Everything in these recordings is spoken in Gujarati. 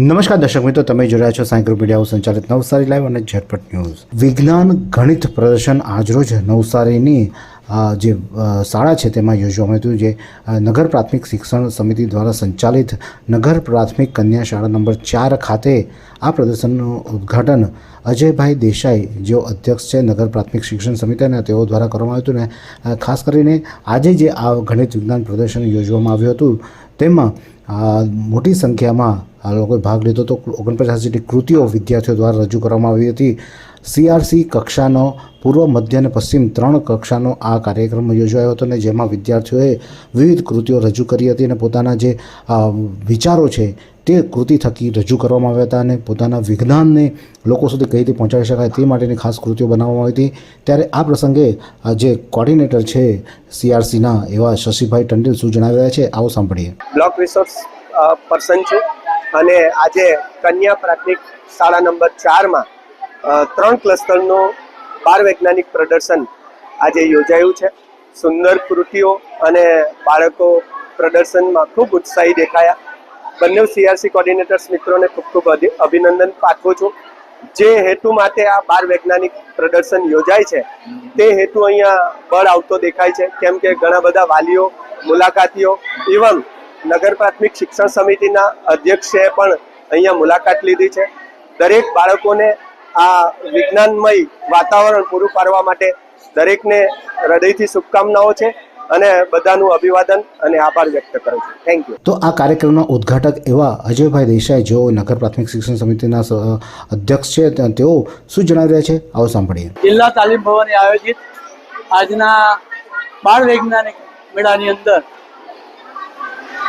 નમસ્કાર દર્શક મિત્રો, તમે જોઈ છો સાયકલ ગ્રુપ મીડિયા સંચાલિત નવસારી લાઈવ અને ઝટપટ ન્યૂઝ. વિજ્ઞાન, ગણિત પ્રદર્શન આજરોજ નવસારીની જે શાળા છે તેમાં યોજવામાં આવ્યું જે નગર પ્રાથમિક શિક્ષણ સમિતિ દ્વારા સંચાલિત નગર પ્રાથમિક કન્યા શાળા નંબર ચાર ખાતે આ પ્રદર્શનનું ઉદ્ઘાટન અજયભાઈ દેસાઈ, જેઓ અધ્યક્ષ છે નગર પ્રાથમિક શિક્ષણ સમિતિને તેઓ દ્વારા કરવામાં આવ્યું હતું ને ખાસ કરીને આજે જે આ ગણિત વિજ્ઞાન પ્રદર્શન યોજવામાં આવ્યું હતું, તેમાં આ મોટી સંખ્યામાં આ લોકોએ ભાગ લીધો તો ઓગણપચાસ જેટલી કૃતિઓ વિદ્યાર્થીઓ દ્વારા રજૂ કરવામાં આવી હતી. સીઆરસી કક્ષાનો પૂર્વ, મધ્ય અને પશ્ચિમ ત્રણ કક્ષાનો આ કાર્યક્રમ યોજાયો હતો ને જેમાં વિદ્યાર્થીઓએ વિવિધ કૃતિઓ રજૂ કરી હતી અને પોતાના જે વિચારો છે તે કૃતિ થકી રજૂ કરવામાં આવ્યા હતા અને પોતાના વિજ્ઞાનને લોકો સુધી કઈ રીતે પહોંચાડી શકાય તે માટેની ખાસ કૃતિઓ બનાવવામાં આવી હતી. ત્યારે આ પ્રસંગે જે કોર્ડિનેટર છે સીઆરસીના એવા શશીભાઈ ટંડેલ શું જણાવી રહ્યા છે? આવો સાંભળીએ. બ્લોક રિસોર્સ પર્સન છું અને આજે કન્યા પ્રાથમિક શાળા નંબર ચારમાં ત્રણ ક્લસ્ટરનું બાર વૈજ્ઞાનિક પ્રદર્શન આજે યોજાયું છે. સુંદર કૃતિઓ અને બાળકો પ્રદર્શનમાં ખૂબ ઉત્સાહી દેખાયા. બંને સીઆરસી કોર્ડિનેટર્સ મિત્રોને ખૂબ ખૂબ અભિ- અભિનંદન પાઠવું છું. જે હેતુ માટે આ બાર વૈજ્ઞાનિક પ્રદર્શન યોજાય છે, તે હેતુ અહીંયા બળ આવતો દેખાય છે. કેમ કે ઘણા બધા વાલીઓ, મુલાકાતીઓ ઇવન નગર પ્રાથમિક શિક્ષણ સમિતિના અધ્યક્ષે પણ અહીંયા મુલાકાત લીધી છે. દરેક બાળકોને આ વિજ્ઞાનમય વાતાવરણ પૂરું પાડવા માટે દરેકને હૃદયથી શુભકામનાઓ છે. અને બધાનું અભિવાદન અને આભાર વ્યક્ત કરું છું. થેન્ક યુ તો આ કાર્યક્રમના ઉદ્ઘાટક એવા અજયભાઈ દેસાઈ જેઓ નગર પ્રાથમિક શિક્ષણ સમિતિના અધ્યક્ષ છે તેઓ શું જણાવી રહ્યા છે? આવો સાંભળીએ. જિલ્લા તાલીમ ભવને આયોજિત આજના બાળ વૈજ્ઞાનિક મેળાની અંદર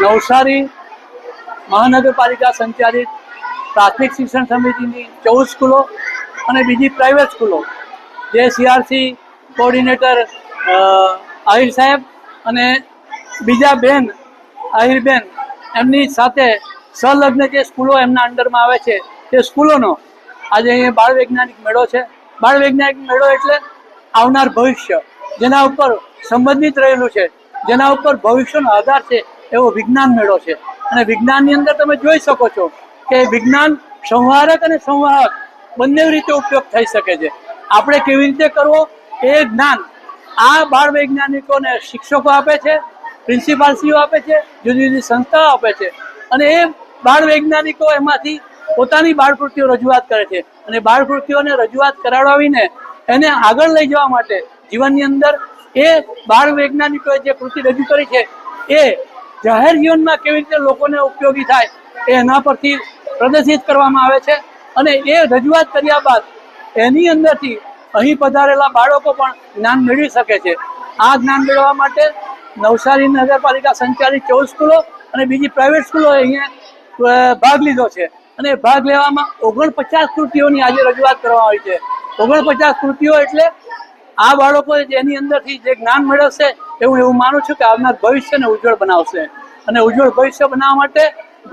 નવસારી મહાનગરપાલિકા સંચાલિત પ્રાથમિક શિક્ષણ સમિતિની ચૌદ સ્કૂલો અને બીજી પ્રાઇવેટ સ્કૂલો જે સીઆરસી કોઓર્ડિનેટર આહિર સાહેબ અને બીજા બેન આહિરબેન એમની સાથે સંલગ્ન જે સ્કૂલો એમના અંડરમાં આવે છે, તે સ્કૂલોનો આજે અહીંયા બાળ વૈજ્ઞાનિક મેળો છે. બાળ વૈજ્ઞાનિક મેળો એટલે આવનાર ભવિષ્ય, જેના ઉપર સંબંધિત રહેલું છે, જેના ઉપર ભવિષ્યનો આધાર છે, એવો વિજ્ઞાન મેળો છે. અને વિજ્ઞાનની અંદર તમે જોઈ શકો છો કે વિજ્ઞાન સંહારક અને સંવાહક બંને રીતે ઉપયોગ થઈ શકે છે. આપણે કેવી રીતે કરવો? એ જ્ઞાન આ બાળ વૈજ્ઞાનિકોને શિક્ષકો આપે છે, પ્રિન્સિપાલશ્રીઓ આપે છે, જુદી જુદી સંસ્થાઓ આપે છે. અને એ બાળ વૈજ્ઞાનિકો એમાંથી પોતાની બાળકૃતિઓ રજૂઆત કરે છે. અને બાળકૃતિઓને રજૂઆત કરાવડાવીને એને આગળ લઈ જવા માટે જીવનની અંદર એ બાળ વૈજ્ઞાનિકોએ જે કૃતિ રજૂ કરી છે, એ જાહેર જીવનમાં કેવી રીતે લોકોને ઉપયોગી થાય, એ એના પરથી પ્રદર્શિત કરવામાં આવે છે. અને એ રજૂઆત કર્યા બાદ એની અંદરથી અહીં પધારેલા બાળકો પણ જ્ઞાન મેળવી શકે છે. આ જ્ઞાન મેળવવા માટે નવસારી નગરપાલિકા સંચાલિત ચૌદ સ્કૂલો અને બીજી પ્રાઇવેટ સ્કૂલોએ અહીંયા ભાગ લીધો છે. અને ભાગ લેવામાં ઓગણપચાસ કૃતિઓની આજે રજૂઆત કરવામાં આવી છે. ઓગણપચાસ કૃતિઓ એટલે આ બાળકો જેની અંદરથી જે જ્ઞાન મેળવશે એ હું એવું માનું છું કે આવનાર ભવિષ્યને ઉજ્જવળ બનાવશે. અને ઉજ્જવળ ભવિષ્ય બનાવવા માટે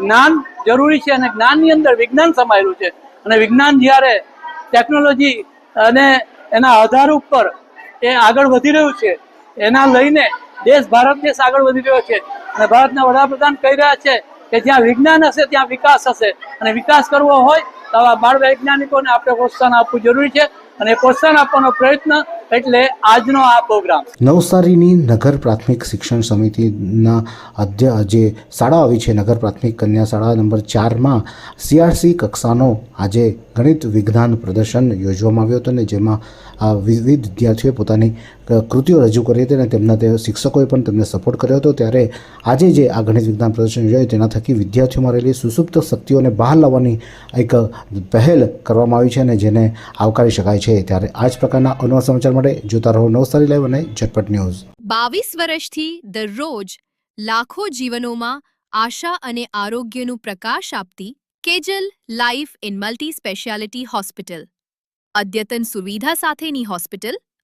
જ્ઞાન જરૂરી છે અને જ્ઞાનની અંદર વિજ્ઞાન સમાયેલું છે. અને વિજ્ઞાન જ્યારે ટેકનોલોજી અને એના આધાર ઉપર એ આગળ વધી રહ્યું છે. એના લઈને દેશ ભારત દેશ આગળ વધી રહ્યો છે. અને ભારતના વડાપ્રધાન કહી રહ્યા છે કે જ્યાં વિજ્ઞાન હશે, ત્યાં વિકાસ હશે. અને વિકાસ કરવો હોય તો આવા બાળ વૈજ્ઞાનિકોને આપણે પ્રોત્સાહન આપવું જરૂરી છે. અને પ્રોત્સાહન આપવાનો પ્રયત્ન એટલે આજનો આ પ્રોગ્રામ. નવસારીની નગર પ્રાથમિક શિક્ષણ સમિતિના અધ્ય, જે શાળા આવી છે, નગર પ્રાથમિક કન્યા શાળા નંબર ચારમાં સીઆરસી કક્ષાનો આજે ગણિત વિજ્ઞાન પ્રદર્શન યોજવામાં આવ્યો હતો ને જેમાં વિવિધ વિદ્યાર્થીઓએ પોતાની કૃતિઓ રજૂ કરી હતી અને તેમના તે શિક્ષકોએ પણ તેમને સપોર્ટ કર્યો હતો. ત્યારે આજે જે આ ગણિત વિજ્ઞાન પ્રદર્શન યોજાયું તેના થકી વિદ્યાર્થીઓમાં રહેલી સુસુપ્ત શક્તિઓને બહાર લાવવાની એક પહેલ કરવામાં આવી છે અને જેને આવકારી શકાય છે. ત્યારે આ જ પ્રકારના અનવા સમાચાર માટે જોતા રહો નવસારી લાઈવ અને ઝટપટ ન્યૂઝ. બાવીસ વર્ષથી દરરોજ લાખો જીવનોમાં આશા અને આરોગ્યનું પ્રકાશ આપતી Kejal life in multi speciality hospital. અદ્યતન સુવિધા સાથેની હોસ્પિટલ